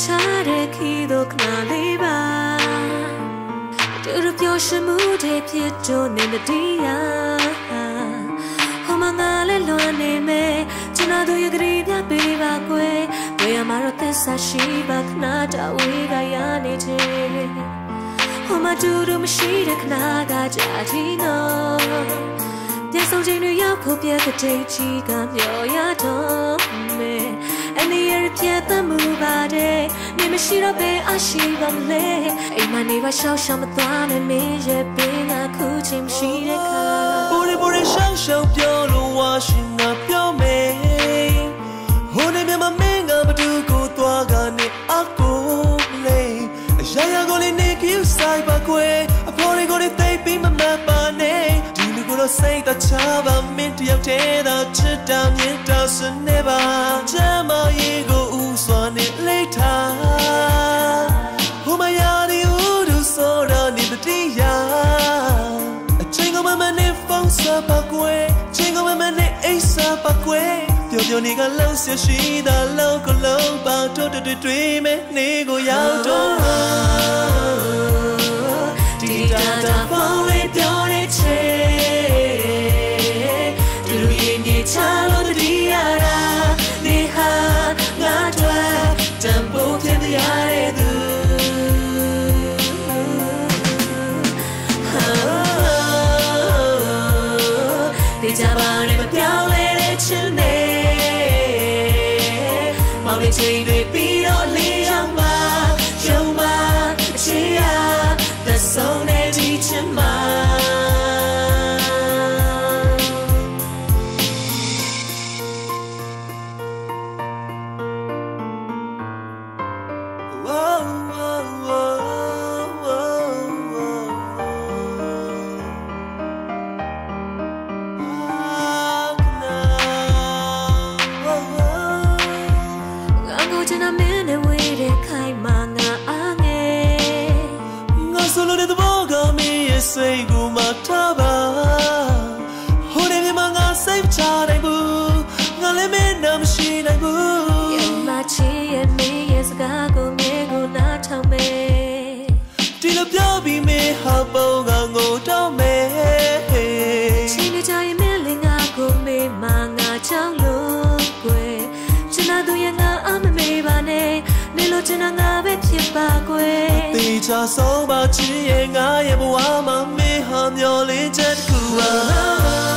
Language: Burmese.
ချတဲ့ခီတို့ခဏလေးပါတူတူပြောရှမှုတဲ့ဖြစ်တော့နေမတရားဟောမငါလည်းလွန်နေမယ်ကျွန်တော်တို့ရဲ့ကြည်ပြပေးပါကွယ်ဘယ်မှာတော့သစ္စာရှိပါခဏတဝေးကရနေချေဟောမတူတူမရှိတဲ့ခဏကကြာချီနော်ပြန်ဆုံးချိန်တွေရောက်ဖို့ပြတဲ့တိတ်ကြီးကမျောရတော့မယ်အနေရ ပြတ်သမှုပါတယ်နေမရှိတော့ဘယ်အရှိပါမလဲအိမ်မနေပါရှောက်ရှောက်မသွားနဲ့မင်းရဲ့ပင်ကခုချိန်မရှိတဲ့ခါပိုရီပိုရီရှောက်ရှောက်ပြောလို့ဝါရှင်ကပြောမယ်ဟိုနေမြမမင်းကဘသူကိုသွားကနေအကိုလေအရာရာကိုလေးနေကြည့်ဆိုင်ပါကွယ်အဖော်လေးကိုလေးသိပြီးမမပါနဲ့ဒီလူကိုတော့စိတ်တချပါမင်းတယောက်တည်းသာချစ်တာမြင်တာစနေပါချမ်းမရေကို ပါကွယ်ချိန်ကမမနဲ့အိတ်စပါကွယ်ပျော်ပျော်နေကလှုပ်ရှားရှိတာလောက်ကိုလုံးပါတို့တွေ့တွေ့မဲနေကိုရောက်တော့ ဒီကြပါနဲ့မပြောင်းလဲတဲ့ချင်နေမောင်လေးချိန်တွေပြီး စိတ်ကိုမှထားပါဟိုနေမြမငါစိတ်ချနိုင်ဘူးငါလည်းမင်းနာမရှိနိုင်ဘူးယမချီရဲ့မင်းရဲ့စကားကိုမြေကိုနားထောင်မယ်ဒီလိုပြောပြီးမင်းဟာပုံကငိုတော့ ကျွန်တော်ငါပဲဖြစ်ပါကွယ်တေချာဆုံးပါချင်ရဲ့ငါရဲ့ဘဝမှာမင်းဟာမျောလင်းချက်တစ်ခုပါ